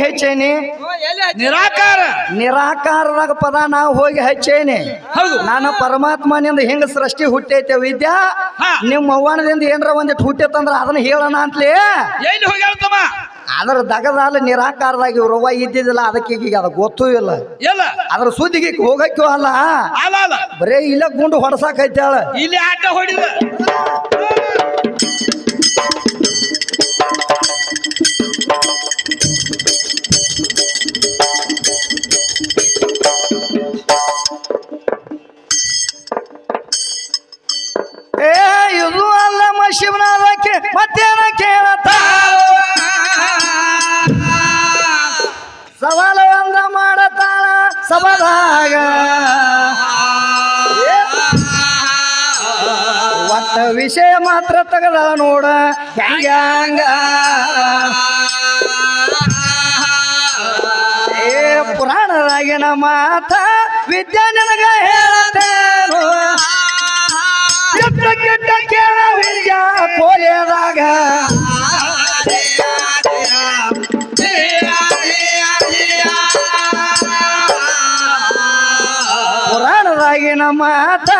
ಹೋಗಿ ಹಚ್ಚೇನಿ? ನಿರಾಕಾರ. ನಿರಾಕಾರದಾಗ ಪದ ನಾವು ಹೋಗಿ ಹಚ್ಚೇನಿ. ಹೌದು. ನಾನು ಪರಮಾತ್ಮನಿಂದ ಹೆಂಗ ಸೃಷ್ಟಿ ಹುಟ್ಟೈತೆ ವಿದ್ಯಾ. ನಿಮ್ಮ ಅವ್ವನದಿಂದ ಏನರ ಒಂದಿಟ್ಟು ಹುಟ್ಟೈತಂದ್ರ ಅದನ್ನ ಹೇಳೋಣ ಅಂತಲೇ? ಅದರ ದಗದಾಲ ನಿರಾಕಾರದಾಗ ಇವ್ರವ್ವ ಇದ್ದಿದ್ದಿಲ್ಲ ಅದಕ್ಕೆ ಈಗ ಅದ ಗೊತ್ತೂ ಇಲ್ಲ. ಎಲ್ಲ. ಅದ್ರ ಸುದ್ದಿಗೆ ಹೋಗಕ್ಕೂ ಅಲ್ಲ. ಅಲ್ಲ ಅಲ್ಲ. ಬರೇ ಇಲ್ಲ ಗುಂಡು ಹೊಡ್ಸಾಕೈತಾಳ ಇಲ್ಲಿ ಆಟ ಹೊಡಿದ. ಶಿವನಾದಕ್ಕೆ ಮತ್ತೇನ ಕೇಳತ್ತ? ಸವಾಲ ಒಂದ ಮಾಡತಾಳ ಸಬದಾಗ ಒಟ್ಟ ವಿಷಯ ಮಾತ್ರ ತಗದ ನೋಡ. ಹ್ಯಾಂಗ ಏ ಪುರಾಣದಾಗಿನ ಮಾತ ವಿದ್ಯಾ ನನಗ ಹೇಳತ್ತೇನು. ಪುರಾಣದಾಗಿನ ಮಾತ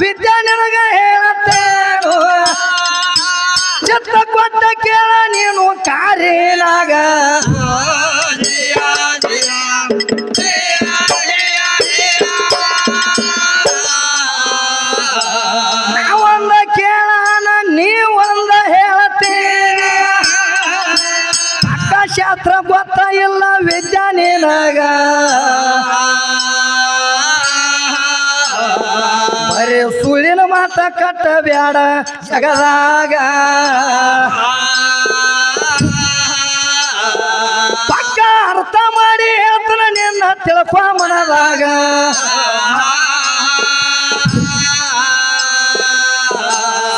ವಿದ್ಯಾ ನಿನಗ ಹೇಳತ್ತೇನು ಚಿತ್ತ ಕೊಟ್ಟ ಕೇಳ ನೀನು ಕಾರಿನಾಗ ಶಾಸ್ತ್ರ ಗೊತ್ತ ಇಲ್ಲ ವಿದ್ಯಾ ನಿನಗ ಬರೀ ಸುಳಿನ ಮಾತ ಕಟ್ಟಬೇಡ ಜಗದಾಗ ಪಕ್ಕ ಅರ್ಥ ಮಾಡಿ ಹೇಳ್ತಾನ ನಿನ್ನ ತಿಳ್ಕೊ ಮನದಾಗ.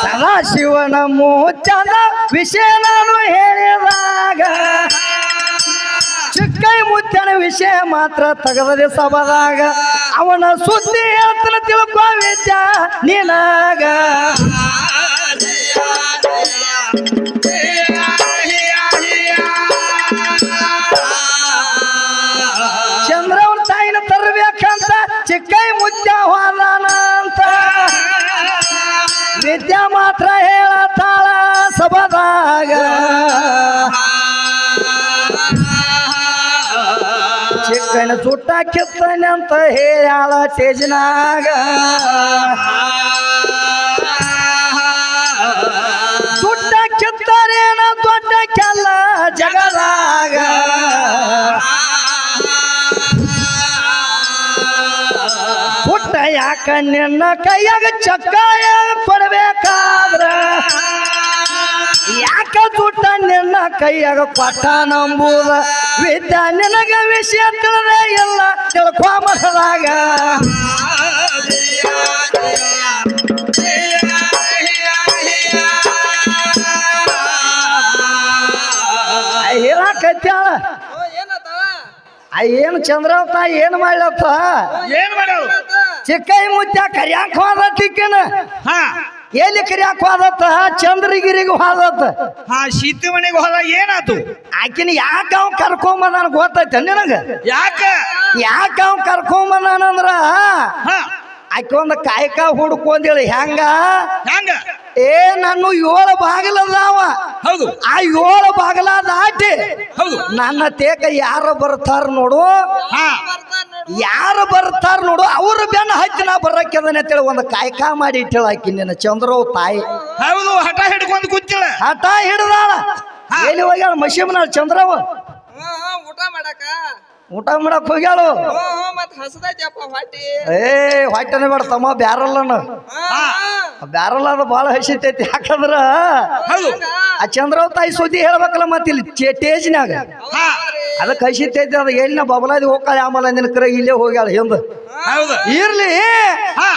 ಸದಾಶಿವನ ಮೂಚನ ವಿಷಯ ನಾನು ಹೇಳಿದಾಗ. ಚಿಕ್ಕೈ ಮುಚ್ಚನ ವಿಷಯ ಮಾತ್ರ ತಗದದೆ ಸಭದಾಗ. ಅವನ ಸುದ್ದಿ ಹತ್ರ ತಿಳ್ಕೋ ವಿದ್ಯಾ ನೀನಾಗ. ಚಂದ್ರವನ ತಾಯಿನ ತರಬೇಕಂತ ಚಿಕ್ಕೈ ಮುಚ್ಚ ಹೋದಾನ ಅಂತ ವಿದ್ಯಾ ಮಾತ್ರ ಕಿತ್ತನೆ ಅಂತ ಹೇಳ ಟೇಜಿನಾಗ ದೊಡ್ಡ ಕಿತ್ತರೇನ ದೊಡ್ಡ ಕೆಲ್ಲ ಜಗದಾಗ ಪುಟ್ಟ ಕೈಯಾಗ ಚಕ್ಕಾಯ ಕೊಡ್ಬೇಕಾದ್ರ? ಯಾಕ ದುಡ್ಡ ನಿನ್ನ ಕೈಯಾಗ ಕೊಟ್ಟ ನಂಬುದ? ವಿದ್ಯಾ ನಿನಗ ವಿಷಯ ತಿಳಿದೇ ಇಲ್ಲ. ತಿಳ್ಕೊ ಮನದಾಗ ಹೇಳಕತ್ಯಾಳ ಏನು ಚಂದ್ರಪ್ಪ ಏನು ಮಾಡ್ಲತ್ತ ಏನ್ ಮಾಡ್ಯಾವ ಚಿಕ್ಕೈ ಮುತ್ಯ ಕರಿಯಾಕ ಹೋದತ್ತಿಕ್ಕನ ಹಾ. ಎಲ್ಲಿ ಕರಿಯಾಕ ಹೋದತ್ತ? ಚಂದ್ರಗಿರಿಗೆ ಹೋದತ್ತ. ಹಾ ಶೀತಿ ಮನೆಗೆ ಹೋದ ಏನಾತು? ಆಕಿನ ಯಾಕ ಅವ್ ಕರ್ಕೊಂಬಂದಾನ ಗೊತ್ತೈತೆ ನಿನಗ? ಯಾಕ? ಯಾಕ ಅವ್ ಕರ್ಕೊಂಬಂದಾನಂದ್ರ ಆಕೆ ಒಂದು ಕಾಯಕ ಹುಡ್ಕೊಂದೇಳಿ ಹೆಂಗ? ಹೆಂಗ? ಏ ನಾನು ಏಳು ಬಾಗಿಲದಾವ ಹೌದು. ಆ ಏಳು ಬಾಗಿಲ ದಾಟಿ ಹೌದು. ನನ್ನ ತೇಕ ಯಾರು ಬರ್ತಾರ ನೋಡು. ಹಾ. ಯಾರು ಬರ್ತಾರ ನೋಡು ಅವ್ರ ಬೆನ್ನ ಹಚ್ಚಿ ನಾ ಬರಕ್ಕೆದನೆ ಅಂತೇಳಿ ಒಂದು ಕಾಯಕ ಮಾಡಿ ಇಟ್ಟಳ ಆಕಿ ನಿನ್ನ ಚಂದ್ರವ್ ತಾಯಿ. ಹೌದು ಹಠ ಹಿಡ್ಕೊಂಡು ಕೂತಿಳ. ಹಠ ಹಿಡ್ದಾಳ. ಎಲ್ಲಿ ಹೋಗ್ಯಾಳ? ಮಶೀಮ್ನ ಚಂದ್ರವ. ಊಟ ಮಾಡಕ? ಊಟ ಮಾಡಕ್ ಹೋಗ್ಯಾಳು. ಏ ಹೊಟ್ಟೆನೆ ಬೇಡ ತಮ್ಮ ಬ್ಯಾರಲ್ಲನ. ಹಾ, ಬ್ಯಾರಲ್ಲ ಅದು ಭಾಳ ಹಸಿತೈತಿ ಯಾಕಂದ್ರ ಹೌದು. ಆ ಚಂದ್ರವ್ ತಾಯಿ ಸುದ್ದಿ ಹೇಳ್ಬೇಕಲ್ಲ ಮತ್ತಿಲ್ಲಿ ಟೇಜ್ನ್ಯಾಗ ಹಾ. ಅದಕ್ಕೆ ಹಸಿತೈತಿ ಅದು ಎಲ್ಲಿನ ಬಬಲಾದಿ ಹೋಗ್ಕಾಳ ಆಮೇಲೆ ನಿನ್ನ ಕರೆ ಇಲ್ಲೇ ಹೋಗ್ಯಾಳ ಹಿಂದ. ಇರ್ಲಿ.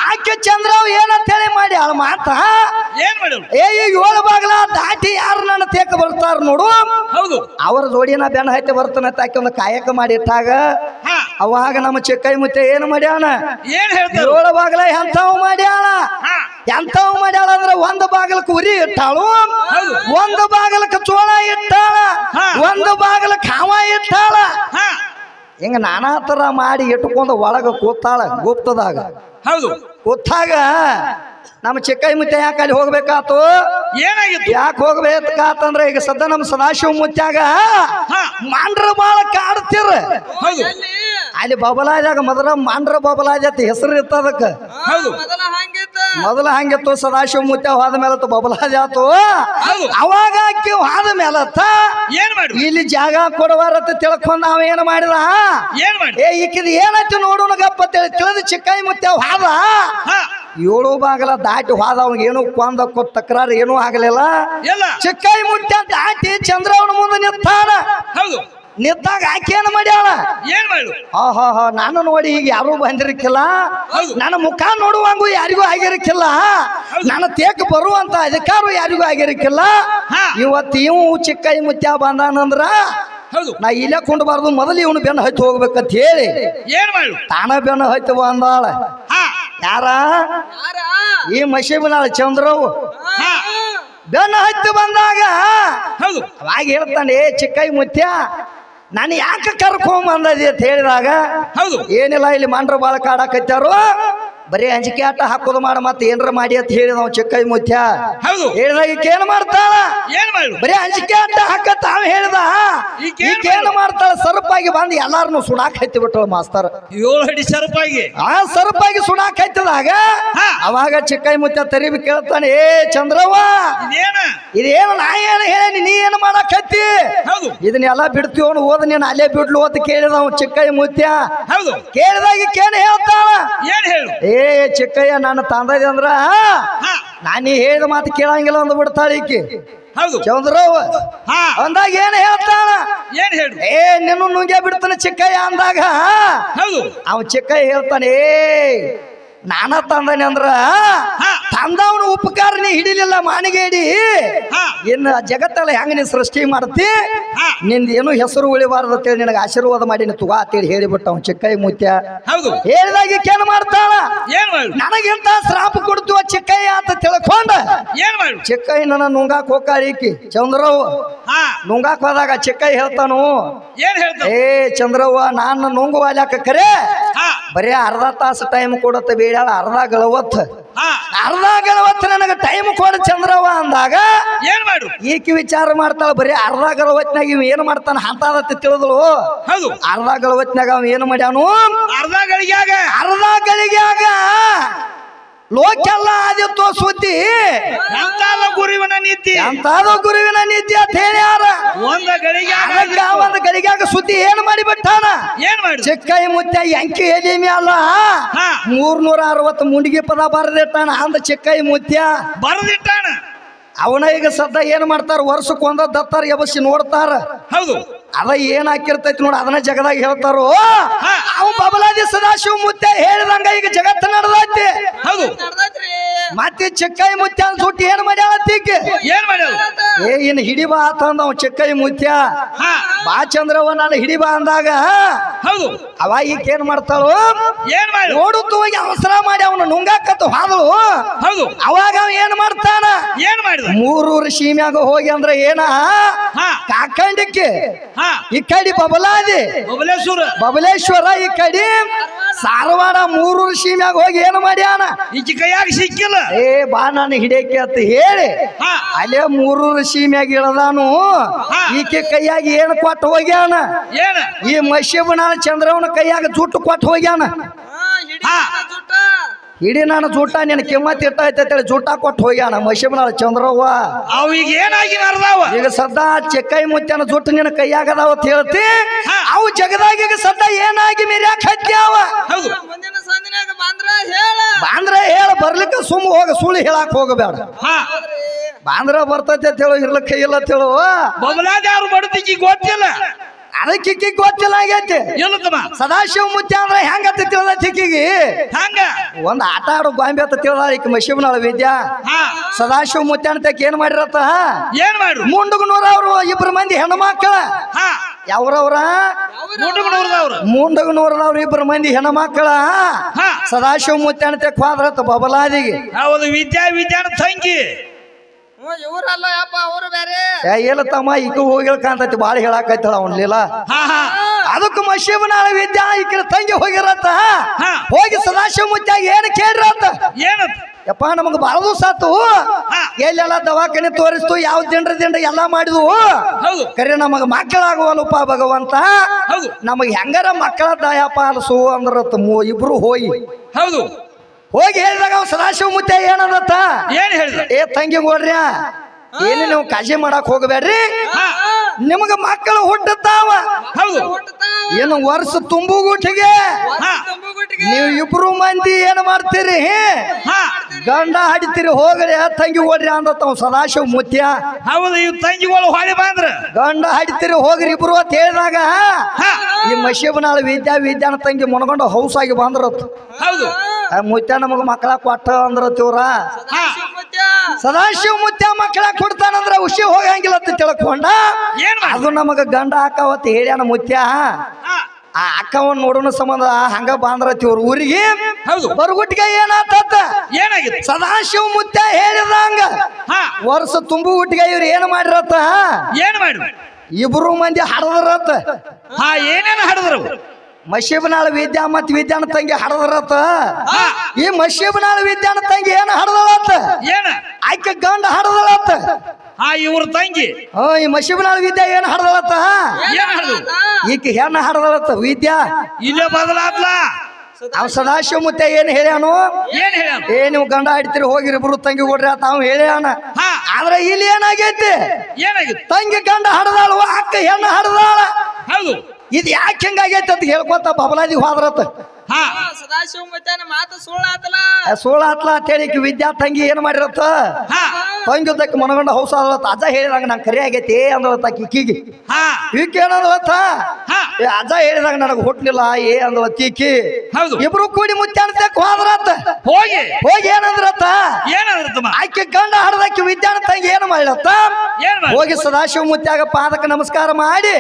ಆಕೆ ಚಂದ್ರಾವ್ ಏನಂತ ಹೇಳಿ ಮಾಡಿ ಆ ಮಾತ ಏ ಈ ಏಳು ಬಾಗ್ಲ ದಾಟಿ ಯಾರು ನನ್ನ ತೇಕ ಬರ್ತಾರ ನೋಡು. ಹೌದು. ಅವ್ರ ಜೋಡಿನ ಬೆನ್ನ ಹತ್ತಿ ಬರ್ತಾನೆ ಆಕೆ ಒಂದು ಕಾಯಕ ಮಾಡಿ ಇಟ್ಟಾಗ ಅವಾಗ ನಮ್ಮ ಚಿಕ್ಕೈ ಮುತ್ತೆ ಏನು ಮಾಡ್ಯಾಣ ಏನ್ ಹೇಳ್ತಾರೆ ಏಳು ಬಾಗ್ಲ ಎಂಥವ್ ಮಾಡ್ಯಾಳ? ಎಂತವ್ ಮಾಡ್ಯಾಳ ಅಂದ್ರೆ ಒಂದು ಬಾಗಿಲಕ್ಕೆ ಉರಿ ಇಟ್ಟಾಳು. ಒಂದು ಬಾಗಲಕ್ಕೆ ಹಿಂಗ ನಾನಾ ತರ ಮಾಡಿ ಇಟ್ಕೊಂಡು ಒಳಗ ಕೂತಾಳ ಗುಪ್ತದಾಗ. ಹೌದು. ಕೂತಾಗ ನಮ್ಮ ಚಿಕ್ಕೈ ಮುತ್ತೆ ಯಾಕೆ ಅಲ್ಲಿ ಹೋಗ್ಬೇಕಾತು? ಏನಾಗಿತ್ತು? ಯಾಕೆ ಹೋಗ್ಬೇಕಾತಂದ್ರೆ ಈಗ ಸದ್ದ ನಮ್ಮ ಸದಾಶಿವ ಮುತ್ಯಾಗ ಹಾ. ಮಾಂಡ್ರ ಬಾಳ ಕಾಡ್ತಿರ. ಅಲ್ಲಿ ಬಬಲಾದಾಗ ಮೊದಲ ಮಾಂಡ್ರ ಬಬಲಾದ ಅಂತ ಹೆಸರು ಇತ್ತ ಅದಕ್ಕೆ. ಮೊದಲ ಹಂಗಿತ್ತ. ಮೊದಲ ಹಂಗಿತ್ತು ಸದಾಶಿವ ಮುತ್ಯ ಹೋದ ಮೇಲತ್ತು ಬಬಲಾಜ್ ಆತು. ಹೌದು. ಅವಾಗ ಆಕಿ ಹೋದ ಮೇಲತ್ತ ಏನ್ ಮಾಡು ಇಲ್ಲಿ ಜಾಗ ಕೊಡವಾರತ್ತ ತಿಳ್ಕೊಂಡ್ ನಾವ್ ಏನ್ ಮಾಡಿದ? ಏನ್ ಮಾಡಿ ಏ ಈಕಿದ್ ಏನಾಯ್ತು ನೋಡೋಣ ಗಪ್ಪ ತಿಳಿ ತಿಳಿದು ಚಿಕ್ಕಾಯಿ ಮುತ್ಯ ಹೋದ. ಹಾ. ಏಳು ಬಾಗಲ ದಾಟಿ ಹೋದ ಅವನಿಗೆ ಏನು ಕೊಂದ ಕೊತ್ತ ತಕರಾರು ಏನೂ ಆಗಲಿಲ್ಲ. ಚಿಕ್ಕಾಯಿ ಹಾಕಿ ದಾಟಿ ಚಂದ್ರವನ ಮುಂದೆ ನಿಂತಾನ ಹೌದು. ನಿಂತಾಗ ಆಕೆ ಏನ್ ಮಾಡ್ಯಾಳ? ಏನ್ ಮಾಡು ಹಾ ಹಾ ನಾನು ನೋಡಿ ಈಗ ಯಾರು ಬಂದಿರಕ್ಕಿಲ್ಲ. ನನ್ನ ಮುಖ ನೋಡುವಂಗು ಯಾರಿಗೂ ಆಗಿರಕ್ಕಿಲ್ಲ ನನ್ನ ತೇಕ್ ಬರುವಂತ ಅಧಿಕಾರ ಯಾರಿಗೂ ಆಗಿರಕ್ಕಿಲ್ಲ. ಇವತ್ತು ಇವು ಚಿಕ್ಕೈ ಮುತ್ಯ ಬಂದಾನಂದ್ರ ಹೌದು. ನಾ ಇಲ್ಲೇ ಕೊಂಡ್ಬಾರ್ದು ಮೊದಲು ಇವನು ಬೆನ್ನು ಹಚ್ಚಿ ಹೋಗ್ಬೇಕಂತ ಹೇಳಿ. ಏನ್ ಮಾಡು ತಾನ ಬೆನ್ನು ಹೈತು ಬಂದಾಳ. ಯಾರ? ಈ ಮಶೀಬನಾಳ ಚಂದ್ರವು. ದನ ಬೆನ್ನು ಹತ್ತಿ ಬಂದಾಗ ಹೌದು. ಅವಾಗ ಹೇಳ್ತಾನೆ ಏ ಚಿಕ್ಕೈ ಮುತ್ಯ ನಾನು ಯಾಕೆ ಕರ್ಕೊಂಬಂದದಿ? ಅಂತ ಹೇಳಿದಾಗ ಹೌದು. ಏನಿಲ್ಲ ಇಲ್ಲಿ ಮಂಡ್ರ ಬಾಳ ಕಾಡಾಕತ್ಯಾರು? ಬರೀ ಅಂಜಿಕೆ ಆಟ ಹಾಕೋದು ಮಾಡ ಮತ್ತೆ ಏನ್ರ ಮಾಡಿ ಅಂತ ಹೇಳಿ ನಾವು ಚಿಕ್ಕೈ ಮುತ್ಯ. ಹೌದು. ಹೇಳಿದಾಗ ಈಕೆ ಏನ್ ಮಾಡ್ತಾಳ? ಏನ್ ಮಾಡು ಬರೀ ಅಂಜಿಕೆ ಆಟ ಹಾಕ ತಾವ್ ಹೇಳಿದ. ಈಕೆ ಏನ್ ಮಾಡ್ತಾಳ? ಸರಪಾಗಿ ಬಂದು ಎಲ್ಲಾರನು ಸುಡಾಕ್ ಹತ್ತಿ ಬಿಟ್ಟಳ ಮಾಸ್ತರ್. ಏಳು ಅಡಿ ಸರಪಾಗಿ. ಆ ಸರಪಾಗಿ ಸುಡಾಕ್ ಹತ್ತಿದಾಗ. ಅವಾಗ ಚಿಕ್ಕೈ ಮುತ್ಯ ತರಿಬಿ ಕೇಳ್ತಾನೆ ಏ ಚಂದ್ರವ್ವ ಇದೇನ? ನಾ ಏನು ಹೇಳಿ ನೀ ಏನು ಮಾಡಕ್ ಹತ್ತಿ? ಇದನ್ನೆಲ್ಲ ಬಿಡ್ತೀವನು ಓದ್ ನೀನು ಅಲ್ಲೇ ಬಿಡ್ಲು ಅಂತ ಕೇಳಿದ ಅವ ಚಿಕ್ಕೈ ಮುತ್ಯ. ಕೇಳಿದಾಗ ಈಕೇನ್ ಹೇಳ್ತಾಳ? ಚಿಕ್ಕಯ್ಯ ನಾನು ತಂದದೆ ಅಂದ್ರ ಹಾ. ನಾನು ಹೇಳಿದ ಮಾತು ಕೇಳಂಗಿಲ್ಲ ಅಂದ್ ಬಿಡ್ತಾಳ ಈಕಿ. ಹೌದು. ಚಂದ್ರವ್ವ ಹಾ. ಅಂದಾಗ ಏನ್ ಹೇಳ್ತಾಳ? ಏನ್ ಹೇಳ ಏ ನಿನ್ನ ನುಂಗೆ ಬಿಡ್ತಾನೆ ಚಿಕ್ಕಯ್ಯ ಅಂದಾಗ. ಹೌದು. ಅವ ಚಿಕ್ಕಯ್ಯ ಹೇಳ್ತಾನೆ ಏ ನಾನ ತಂದನೆ ಅಂದ್ರ. ತಂದವನು ಉಪಕಾರ ನೀ ಹಿಡಿಲಿಲ್ಲ ಮಾನಿಗೆ ಹಿಡಿ ಹಾ. ಇನ್ನು ಜಗತ್ತಲ್ಲ ಹೆಂಗ ನೀ ಸೃಷ್ಟಿ ಮಾಡ್ತಿ? ನಿಂದ ಏನು ಹೆಸರು ಉಳಿಬಾರ್ದು ಅಂತೇಳಿ ನಿನಗೆ ಆಶೀರ್ವಾದ ಮಾಡಿ ತುಗ ಅಂತೇಳಿ ಹೇಳಿಬಿಟ್ಟ ಅವ್ನು ಚಿಕ್ಕೈ ಮುತ್ಯ. ಹೌದು. ಹೇಳಿದಾಗ ಕೇನ್ ಮಾಡ್ತಾಳ? ನನಗಿಂತ ಶ್ರಾಪ ಕೊಡ್ತು ಚಿಕ್ಕಯ್ಯ ಅಂತ ತಿಳ್ಕೊಂಡ. ಚಿಕ್ಕೈ ನನ್ನ ನುಂಗಾ ಕೋಕಾರಿಕಿ ಚಂದ್ರವ್ ನುಂಗಾಕ್ ಹೋದಾಗ ಚಿಕ್ಕೈ ಹೇಳ್ತಾನು ಏನ್ ಏ ಚಂದ್ರವ್ವ ನಾನು ನುಂಗು ವಾಲ್ಯಾಕ ಕರೆ? ಬರೀ ಅರ್ಧ ತಾಸು ಟೈಮ್ ಕೊಡತ್ತ ಬೇಡ ಅರ್ಧ ಗಳವತ್ ಅರ್ಧ ಗಳವತ್ ನನಗೆ ಟೈಮ್ ಕೊಡ ಚಂದ್ರವ ಅಂದಾಗ ಏನ್ ಮಾಡು? ಈಕಿ ವಿಚಾರ ಮಾಡ್ತಾಳ ಬರೀ ಅರ್ಧ ಗಳವತ್ನಾಗ ಇವ್ ಏನ್ ಮಾಡ್ತಾನ ಹಂತದತ್ತ ತಿಳಿದ್ಳು. ಹೌದು. ಅರ್ಧ ಗಳವತ್ನಾಗ ಅವ್ ಏನು ಮಾಡ್ಯಾನು? ಅರ್ಧ ಗಳಿಗ್ಯಾಗ. ಅರ್ಧ ಗಳಿಗ್ಯಾಗ ಲೋಕೆಲ್ಲ ಆದಿತ್ತು ಸುದ್ದಿ. ಎಂತಾದ ಗುರುವಿನ ನೀತಿ ಎಂತಾದ ಗುರುವಿನ ನೀತಿ ಅಂತ ಹೇಳ್ಯಾರ ಒಂದ ಗಳಿಗ್ಯಾಗ ಅದಕ್ಕ ಆ ಒಂದು ಗಳಿಗ್ಯಾಗ ಸುದ್ದಿ ಏನ್ ಮಾಡಿಬಿಟ್ಟಾನ? ಏನ್ ಮಾಡಿ ಚಿಕ್ಕೈ ಮುತ್ಯ ಎಂಕಿ ಎಲಿ ಮ್ಯಾಲ. ಮೂರ್ನೂರ ಅರವತ್ತು ಮುಂಡಿಗೆ ಪದ ಬರೆದಿಟ್ಟಾನ. ಅಂದ ಚಿಕ್ಕೈ ಮುತ್ಯ. ಬರದಿಟ್ಟಾನ. ಅವನ ಈಗ ಸದ್ದ ಏನ್ ಮಾಡ್ತಾರ? ವರ್ಷಕ್ಕೆ ಒಂದ ದತ್ತಾರ ಎಬಸಿ ನೋಡ್ತಾರ. ಹೌದು. ಅದ ಏನ್ ಹಾಕಿರ್ತೈತಿ ನೋಡಿ ಅದನ್ನ ಜಗದಾಗ ಹೇಳ್ತಾರೋ? ಅವು ಅವ್ ಬಬಲಾದಿ ಸದಾಶಿವ ಮುತ್ಯ ಹೇಳಿದಂಗ ಈಗ ಜಗತ್ತು ನಡೆದೈತಿ. ಹೌದು. ಮತ್ತೆ ಚಿಕ್ಕೈ ಮುತ್ಯ ಸುಟ್ಟಿ ಏನ್ ಮಾಡ್ಯಾಳತ್ತೀಕೆ ಏನ್ ಮಾಡ್ಯಾವ ಏ ಇನ್ ಹಿಡಿಬಾ ಅಂತಂದ ಅವ್ ಚಿಕ್ಕೈ ಮುತ್ಯ. ಬಾ ಚಂದ್ರವ ನಾನು ಹಿಡಿಬಾ ಅಂದಾಗ. ಹೌದು. ಅವ ಈಗ ಏನ್ ಮಾಡ್ತಾಳು? ಏನ್ ಮಾಡಿ ನೋಡುತ್ತ ಹೋಗಿ ಅವಸರ ಮಾಡಿ ಅವನು ನುಂಗಾಕತ್ತು ಹಾದಳು. ಹೌದು. ಅವಾಗ ಅವ ಏನ್ ಮಾಡ್ತಾನ? ಏನ್ ಮಾಡಿದ? ಮೂರೂರು ಸೀಮ್ಯಾಗ ಹೋಗಿ ಅಂದ್ರೆ ಏನ? ಕಾಕಂಡಿಕ್ಕೆ ಹಾ. ಈ ಕಡೆ ಬಬಲಾದಿ. ಬಬಲೇಶ್ವರ. ಬಬಲೇಶ್ವರ ಈ ಕಡೆ. ಸಾರವಾಡ ಮೂರೂರು ಸೀಮ್ಯಾಗ ಹೋಗಿ ಏನು ಮಾಡ್ಯಾನ? ಈಚೆ ಕೈಯಾಗ ಸಿಕ್ಕಿಲ್ಲ. ಏ ಬಾ ನಾನು ಹಿಡಿಯಕ್ಕೆ ಅಂತ ಹೇಳಿ. ಹಾ. ಅಲ್ಲೇ ಮೂರೂರು ಸೀಮ್ಯಾಗ ಇಳದಾನು. ಈಕೆ ಕೈಯಾಗ ಏನು ಕೊಟ್ಟು ಹೋಗ್ಯಾನ? ಏನ? ಈ ಮಶಿಬನ ಚಂದ್ರವನ ಕೈಯಾಗ ಜುಟ್ಟು ಕೊಟ್ಟು ಹೋಗ್ಯಾನ. ಇಡೀ ನಾನು ಜೂಟ ನಿನ್ನ ಕಿಮ್ಮತ್ ಇಟ್ಟ ಅಂತೇಳಿ ಜೂಟ ಕೊಟ್ಟು ಹೋಗ್ಯಾನ. ಮಶಿಬನ ಚಂದ್ರವ್ವ. ಅವ್ ಈಗ ಏನಾಗಿ ನಡ್ದಾವ ಈಗ ಸದ್ದ ಚೆಕ್ಕೈ ಮುತ್ಯನ ಜುಟ್ಟು ನಿನ್ನ ಕೈಯಾಗದಾವ ಅಂತ ಹೇಳ್ತಿ. ಅವು ಜಗದಾಗ ಈಗ ಸದ್ದ ಏನಾಗಿ ಮಿರ್ಯಾಕ ಹತ್ಯಾವ. ಬಂದ್ರ ಹೇಳ. ಬಾಂದ್ರ ಹೇಳ ಬರ್ಲಿಕ್ಕ ಸುಮ್ಮ ಹೋಗ ಸುಳ್ಳು ಹೇಳಕ್ ಹೋಗಬೇಡ. ಬಾಂದ್ರ ಬರ್ತೈತೆ ಅಂತ ಹೇಳು ಇರ್ಲಕ್ಕ ಇಲ್ಲ ಅಂತ ಹೇಳು ಬಬಲಾದ ಯಾರು ಬಡತಿಗೆ ಗೊತ್ತಿಲ್ಲ. ಅದಕ್ಕೆ ಇಕ್ಕಿಗೆ ಗೊತ್ತಿಲ್ಲ ಆಗೈತಿ ಇಲ್ಲ ತಮ್ಮ? ಸದಾಶಿವ ಮುತ್ಯ ಅಂದ್ರೆ ಹೆಂಗತ್ತ ತಿಳ್ದ ಚಿಕ್ಕಿಗೆ ಹಂಗ? ಒಂದ್ ಆಟ ಆಡೋ ಬಾಂಬೆ ಅಂತ ತಿಳ್ದ ಈಕ ಮಶಿವನಾಳ ವಿದ್ಯಾ. ಹಾ. ಸದಾಶಿವ ಮುತ್ಯ ಅಂತ ಏನ್ ಮಾಡಿರತ್ತ? ಏನ್ ಮಾಡ್ರು? ಮುಂಡಗನೂರ ಅವರು ಇಬ್ರು ಮಂದಿ ಹೆಣ್ಮಕ್ಳ. ಹಾ. ಯಾವ್ರವ್ರ? ಮುಡುಗನೂರ್ದವ್ರು. ಮುಂಡಗನೂರದವ್ರು ಇಬ್ರು ಮಂದಿ ಹೆಣ್ಮಕ್ಳ. ಹಾ. ಸದಾಶಿವ ಮುತ್ಯ ಅಂತ ಕ್ವಾದ್ರತ್ತ ಬಬಲಾದಿಗೆ. ಹೌದು ವಿದ್ಯಾ ವಿದ್ಯಾ ತಂಗಿ. ಇವ್ರಲ್ಲ ಯಪ್ಪ ಅವ್ರು ಬೇರೆ. ಏ ಇಲ್ಲ ತಮ್ಮ ಈಗ ಹೋಗಿ ಕಾಂತೈತಿ ಬಾಳ ಹೇಳಾಕೈತಳ ಅವ್ನ ಲೀಲ. ಹಾ ಹಾ. ಅದಕ್ಕೆ ಮಶಿಬನಾಳ ವಿದ್ಯಾ ಈಕಿನ ತಂಗಿ ಹೋಗಿರತ್ತ. ಹಾ. ಹೋಗಿ ಸದಾಶಿವ ಮುತ್ಯ ಏನು ಕೇಳ್ರತ್ತ ಏನಂತ? ಯಪ್ಪ ನಮ್ಗೆ ಬಹಳ ದಿವಸ ಆತು. ಎಲ್ಲೆಲ್ಲ ದವಾಖಾನೆ ತೋರಿಸ್ತು ಯಾವ ದಿಂಡ್ರ ದಿಂಡ ಎಲ್ಲ ಮಾಡಿದ್ವು. ಹೌದು. ಕರೆ ನಮಗ ಮಕ್ಕಳಾಗುವಲ್ಲಪ್ಪ ಭಗವಂತ. ಹೌದು. ನಮಗ ಹೆಂಗಾರ ಮಕ್ಕಳ ದಯಪ್ಪ ಅಲಸು ಅಂದ್ರತ್ತ ಮೂ- ಇಬ್ರು ಹೋಗಿ ಹೌದು. ಹೋಗಿ ಹೇಳಿದಾಗ ಅವ್ ಸದಾಶಿವ ಮುತ್ತೆ ಏನು ಏನ್ ಹೇಳಿದ? ಏ ತಂಗಿ ನೋಡ್ರಿ ಏನು ನೀವು ಕಾಜಿ ಮಾಡಕ್ ಹೋಗಬೇಡ್ರಿ. ನಿಮಗ ಮಕ್ಕಳು ಹುಟ್ಟುತ್ತಾವ. ಹೌದು. ಏನು ವರ್ಷ ತುಂಬು ಗುಟ್ಟಿಗೆ? ನೀವು ಇಬ್ರು ಮಂದಿ ಏನ್ ಮಾಡ್ತೀರಿ? ಗಂಡ ಹಾಡಿತೀರಿ ಹೋಗ್ರಿ ತಂಗಿ ಓಡ್ರಿ ಅಂದತ್ತ ಸದಾಶಿವ ಮುತ್ಯ. ಹೌದು ಇವ್ ತಂಗಿಗಳು ಹೊಳಿ ಬಂದ್ರ. ಗಂಡ ಹಾಡಿತೀರಿ ಹೋಗ್ರಿ ಇಬ್ರು ಅಂತ ಹೇಳಿದಾಗ ಈ ಮಶೀಬನಾಳ ವಿದ್ಯಾ ವಿದ್ಯಾನ ತಂಗಿ ಮುನ್ಕೊಂಡು ಹೌಸಾಗಿ ಬಂದ್ರತ್. ಹೌದು. ಆ ಮುತ್ಯ ನಮಗ ಮಕ್ಕಳ ಕೊಟ್ಟ ಅಂದ್ರ ತೀವ್ರ? ಸದಾಶಿವ ಮುತ್ಯ ಮಕ್ಕಳ ಕೊಡ್ತಾನಂದ್ರ ಉಷಿ ಹೋಗಂಗಿಲ್ಲ ಅಂತ ತಿಳ್ಕೊಂಡ? ಏನ್ ಅದು ನಮಗ ಗಂಡ ಅಕ್ಕವತ್ ಹೇಳ್ಯಾನ ಮುತ್ಯ. ಹಾ. ಆ ಅಕ್ಕವನ್ ನೋಡೋಣ ಸಂಬಂಧ ಹಂಗ ಬಾಂದ್ರ ಇವ್ರ ಊರಿಗೆ ಹೌದು. ಬರಗುಟ್ಟಿಗೆ ಏನಾತ ಏನಾಗಿತ್ತು? ಸದಾಶಿವ ಮುತ್ಯ ಹೇಳಿದಂಗ ಹಂಗ ವರ್ಷ ತುಂಬು ಹುಟ್ಟಿಗೆ ಇವ್ರು ಏನ್ ಮಾಡಿರತ್ತ? ಏನ್ ಮಾಡಿ ಇಬ್ರು ಮಂದಿ ಹಡದ್ರತ್ತ. ಹಾ ಏನೇನು ಹಡದ್ರು? ಮಶೀಬನಾಳ ವಿದ್ಯಾ ಮತ್ ವಿದ್ಯಾನ ತಂಗಿ ಹಡದ್ರತ ಈ ಮಶೀಬನಾಳ ವಿದ್ಯಾನ ತಂಗಿ ಏನ್ ಹಡದಳತ್ತ? ಏನ? ಆಕೆ ಗಂಡ ಹಡದಳತ್ತ? ಹಾ ಇವ್ರ ತಂಗಿ. ಓ ಈ ಮಶೀಬನಾಳ ವಿದ್ಯಾ ಏನ್ ಹಡದಳತ್ತ? ಈಕೆ ಹೆಣ್ಣ ಹಡದಳತ್ತ ವಿದ್ಯಾ? ಇಲ್ಲೇ ಬದಲಾದ್ಲ. ಅವ್ ಸದಾಶಿವ ಮುತ್ತೆ ಏನ್ ಹೇಳ್ಯಾನು? ಏನ್ ಹೇಳ ಏ ನೀವು ಗಂಡ ಹಿಡ್ತೀರಿ ಹೋಗಿರಿ ಬರು ತಂಗಿ ಕೊಡ್ರಿ ಅಂತ ಅವ್ ಹೇಳ್ಯಾನ. ಆದ್ರೆ ಇಲ್ಲಿ ಏನಾಗೈತಿ? ಏನಾಗಿತ್ತು ತಂಗಿ ಗಂಡ ಹಡದಾಳು ಅಕ್ಕ ಹೆಣ್ಣ ಹಡದಾಳ. ಹೌದು. ಇದು ಯಾಕೆ ಹೆಂಗಾಗೈತೆ ಅಂತ ಹೇಳ್ಕೊತ ಬಬಲಾದಿ ಹೋದ್ರತ್ತ? ಹಾ. ಸದಾಶಿವ ಮುತ್ಯನ ಮಾತು ಸುಳ್ಳಾತಲ್ಲ ಸೋಳ ಹತ್ಲ ಅಂತೇಳಿ ಈಕಿ ವಿದ್ಯಾ ತಂಗಿ ಏನ್ ಮಾಡಿರತ್ತ? ಹಾ. ತಂಗಿದ್ದಕ್ಕೆ ಮನಗಂಡ ಹೌಸ ಅಜ್ಜ ಹೇಳಿದಾಗ ನಂಗೆ ಕರಿ ಆಗೈತಿ ಅಂದಳತ್ತ ಕಿಕ್ಕಿಗೆ ಹಾ. ಈಕೆ ಏನಂದಳತ್ತ ಹಾ. ಏ ಅಜ್ಜ ಹೇಳಿದಾಗ ನನಗೆ ಹುಟ್ಲಿಲ್ಲ ಏ ಅಂದ್ರ ಕಿಕ್ಕಿ ಹೌದು. ಇಬ್ರು ಕೂಡಿ ಮುಚ್ಚಾಡ್ತಕ್ ಹೋದ್ರತ್ತ. ಹೋಗಿ. ಹೋಗಿ ಏನಂದ್ರತ್ತ? ಏನಾದ್ರು ಆಕೆ ಗಂಡ ಹಡದಕ್ಕೆ ವಿದ್ಯಾನ ತಂಗಿ ಏನು ಮಾಡ್ಲತ್ತ? ಏನ್ ಮಾಡಿ ಹೋಗಿ ಸದಾಶಿವ ಮುತ್ಯಾಗ ಪಾದಕ್ಕೆ ನಮಸ್ಕಾರ ಮಾಡಿ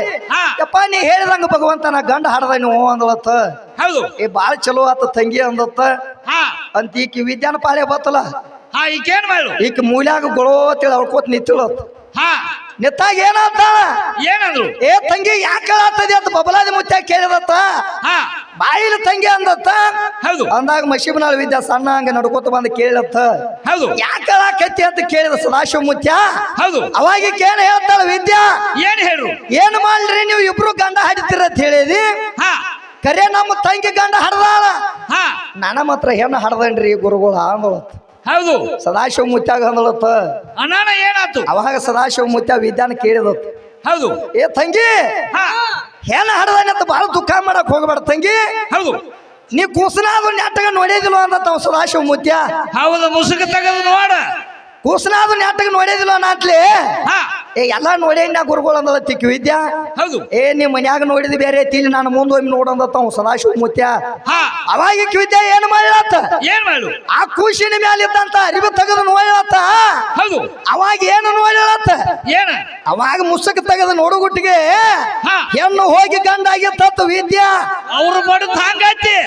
ಯಪ್ಪ ನೀ ಹೇಳಿದಂಗ ಭಗವಂತ ನಾ ಗಂಡ ಹಾಡದ ನೀವು ಅಂದಳತ್ತ. ಹೌದು. ಏ ಬಾಳ ಚಲೋ ಆತ ತಂಗಿ ಅಂದತ್ತ. ಹಾ. ಅಂತ ಈಕಿ ವಿದ್ಯಾನ ಪಾಳೆ ಬತ್ತಲ್ಲ ಹಾ ಈಕೇನ್ ಮಾಡು? ಈಕ ಮೂಲ್ಯಾಗ ಗೊಳೋ ತಿಳಿ ಅಳ್ಕೋತ ನಿಂತಿಳತ್. ಹಾ. ನಿತ್ತಾಗ ಏನಂತ? ಏನಂದ್ರು? ಏ ತಂಗಿ ಯಾಕೆ ಆತದೆ ಅಂತ ಬಬಲಾದಿ ಮುತ್ಯ ಕೇಳಿದತ್ತ? ಹಾ. ಬಾಯಿನ ತಂಗಿ ಅಂದತ್ತ? ಹೌದು. ಅಂದಾಗ ಮಶಿಬನಾಳ ವಿದ್ಯಾ ಸಣ್ಣ ಹಂಗ ನಡ್ಕೋತ ಬಂದು ಕೇಳತ್ತ ಹೌದು. ಯಾಕೆ ಅಂತ ಕೇಳಿದ ಸದಾಶಿವ ಮುತ್ಯ? ಹೌದು. ಅವಾಗ ಏನ್ ಹೇಳ್ತಾಳ ವಿದ್ಯಾ? ಏನ್ ಹೇಳ್ರು? ಏನ್ ಮಾಡ್ರಿ ನೀವು ಇಬ್ರು ಗಂಡ ಹಾಡಿತೀರ ಅಂತ ಹೇಳಿದಿ? ಹಾ. ಕರೆ ನಮ್ಮ ತಂಗಿ ಗಂಡ ಹಡ್ದಾಳ. ಹಾ. ನನ್ನ ಮಾತ್ರ ಹೆಣ್ಣು ಹಡ್ದನ್ರಿ ಗುರುಗಳ ಅಂದಳತ್ ಹೌದು. ಸದಾಶಿವ ಮುತ್ಯಾಗ ಅಂದಳತ್ತ ಅನಾನ ಏನಾತು ಅವಾಗ ಸದಾಶಿವ ಮುತ್ಯ ವಿದ್ಯಾನ ಕೇಳಿದತ್. ಹೌದು. ಏ ತಂಗಿ ಹಾ. ಹೆಣ್ಣು ಹಡ್ದಾನೆ ಅಂತ ಬಹಳ ದುಃಖ ಮಾಡಕ್ ಹೋಗಬೇಡ ತಂಗಿ. ಹೌದು. ನೀ ಕೂಸನಾದ ನೆಟ್ಟಗ ನೋಡಿದಿಲ್ಲ ಅಂತ ಸದಾಶಿವ ಮುತ್ಯ ಹೌದು ಮುಸುಕ ತೆಗೆದು ನೋಡ. ಕೂಸನಾದ ನಾಟಕ ನೋಡಿದಿಲ್ಲ ನಾಟ್ಲಿ ಏ ಎಲ್ಲ ನೋಡಿ ನಾ ಗುರುಗಳು ಅಂದದ ತಿಕ್ಕಿ ವಿದ್ಯಾ? ಹೌದು. ಏ ನಿಮ್ಮ ಮನ್ಯಾಗ ನೋಡಿದ ಬೇರೆ ತಿಳಿ ನಾನು ಮುಂದೆ ಒಮ್ಮೆ ನೋಡಂದತ್ತ ಅವ ಸದಾಶಿವ ಮುತ್ಯ. ಅವಾಗ ವಿದ್ಯಾ ಏನ್ ಏನು ಏನ್ ಮಾಡು ಆ ಕೂಸಿನ ಮ್ಯಾಲ ಇದ್ದಂತ ಅರಿವು ತೆಗೆದು ನೋಡಿಲತ್ತ ಹೌದು. ಅವಾಗ ಏನು ನೋಡಿಲತ್ತ ಏನ? ಅವಾಗ ಮುಸಕ್ ತೆಗೆದು ನೋಡುಗುಟ್ಟಿಗೆ ಹೆಣ್ಣು ಹೋಗಿ ಗಂಡಾಗಿತ್ತ ವಿದ್ಯಾ. ಅವ್ರು ಮಾಡುದು ಹಂಗೈತಿ.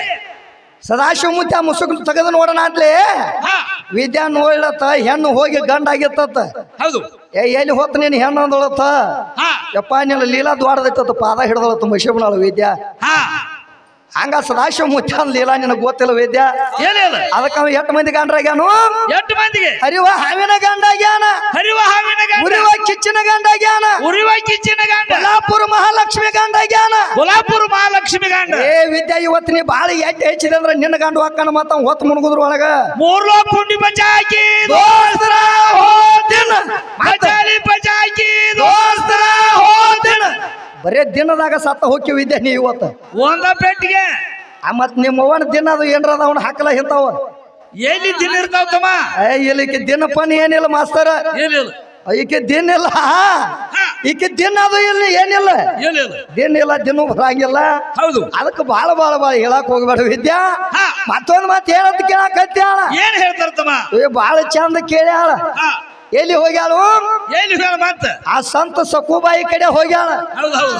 ಸದಾಶಿವ ಮುತ್ಯ ಮುಸುಕ್ ತೆಗೆದು ನೋಡೋಣ ಅಂತಲೇ ವಿದ್ಯಾ ನೋಡ್ಲತ್ತ ಹೆಣ್ಣು ಹೋಗಿ ಗಂಡಾಗಿತ್ತ ಹೌದು. ಏ ಎಲ್ಲಿ ಹೋತ್ ನೀನು ಹೆಣ್ಣು ಅಂದೊಳತ್ತ? ಯಪ್ಪ ನಿನ್ನ ಲೀಲಾ ದ್ವಾರದೈತತ್ತ ಪಾದ ಹಿಡ್ದೊಳತ್ತ ಮಶಿಬನಾಳ ವಿದ್ಯಾ. ಹಂಗ ಸದಾಶಿವ ಮುಚ್ಚಾನ್ ಲೀಲಾ ನಿನಗೆ ಗೊತ್ತಿಲ್ಲ ವಿದ್ಯಾ? ಏನಿಲ್ಲ ಅದಕ್ಕ ಅವ ಎಷ್ಟು ಮಂದಿ ಗಂಡ್ರಾಗ್ಯಾನು ಎಷ್ಟು ಮಂದಿಗೆ? ಹರಿವ ಹಾವಿನ ಗಂಡ ಆಗ್ಯಾನ? ಹರಿವ ಹಾವಿನ ಗಂಡ? ಉರಿವ ಕಿಚ್ಚಿನ ಗಂಡಾಗ್ಯಾನ ಉರಿವ ಕಿಚ್ಚಿನ ಗಂಡ? ಕೊಲ್ಲಾಪುರ ಮಹಾಲಕ್ಷ್ಮಿ ಗಂಡ ಆಗ್ಯಾನ? ಕೊಲ್ಲಾಪುರ ಮಹಾಲಕ್ಷ್ಮಿ ಗಂಡ? ಏ ವಿದ್ಯಾ ಇವತ್ತು ನೀ ಬಾಳ ಎಟ್ಟು ಹೆಚ್ಚಿದೆ ಅಂದ್ರೆ ನಿನ್ನ ಗಂಡ ಹಾಕನ ಮತ್ತ ಹೊತ್ ಮುಣಗುದ್ರ ಒಳಗ? ಮೂರ್ಲೋ ಕುಂಡಿ ಬಚಾಕಿ ದೋಸ್ತರ ಹೋದಿನ. ಪಚಾಕಿ ಬಚಾಕಿ ದೋಸ್ತರ ಹೋದಿನ. ಬರೇ ದಿನದಾಗ ಸತ್ತ ಹೋಗಿ ವಿದ್ಯೆ ನೀ ಇವತ್ತು. ಒಂದ ಪೆಟ್ಟಿಗೆ. ಮತ್ ನಿಮ್ಮ ಅವನ ದಿನ ಅದು ಏನರ ಅವನ ಹಾಕಲ ಇಂತಾವ ಎಲ್ಲಿ ದಿನ ಇರ್ತಾವ ತಮ್ಮ? ಏ ಇಲ್ಲಿಕ್ಕೆ ದಿನ ಪನ್ ಏನಿಲ್ಲ ಮಾಸ್ತರ. ಏನಿಲ್ಲ ಈಕೆ ದಿನ ಇಲ್ಲ ಈಕೆ ದಿನ ಅದು ಇಲ್ಲಿ ಏನಿಲ್ಲ. ದಿನ ಇಲ್ಲ ದಿನ ಬರಂಗಿಲ್ಲ. ಹೌದು. ಅದಕ್ಕೆ ಬಾಳ ಬಾಳ ಬಾಳ ಹೇಳಕ್ ಹೋಗ್ಬೇಡ ವಿದ್ಯಾ. ಮತ್ತೊಂದ್ ಮಾತು ಹೇಳತ್ ಕೇಳಕ್ ಏನ್ ಹೇಳ್ತಾರ ತಮ್ಮ? ಬಾಳ ಚಂದ ಕೇಳ್ಯಾಳ. ಎಲ್ಲಿ ಹೋಗ್ಯಾಳು? ಎಲ್ಲಿ ಹೋಗ್ಯಾಳ ಮತ್ತೆ? ಆ ಸಂತ ಸಕುಬಾಯಿ ಕಡೆ ಹೋಗ್ಯಾಳ. ಹೌದು ಹೌದು.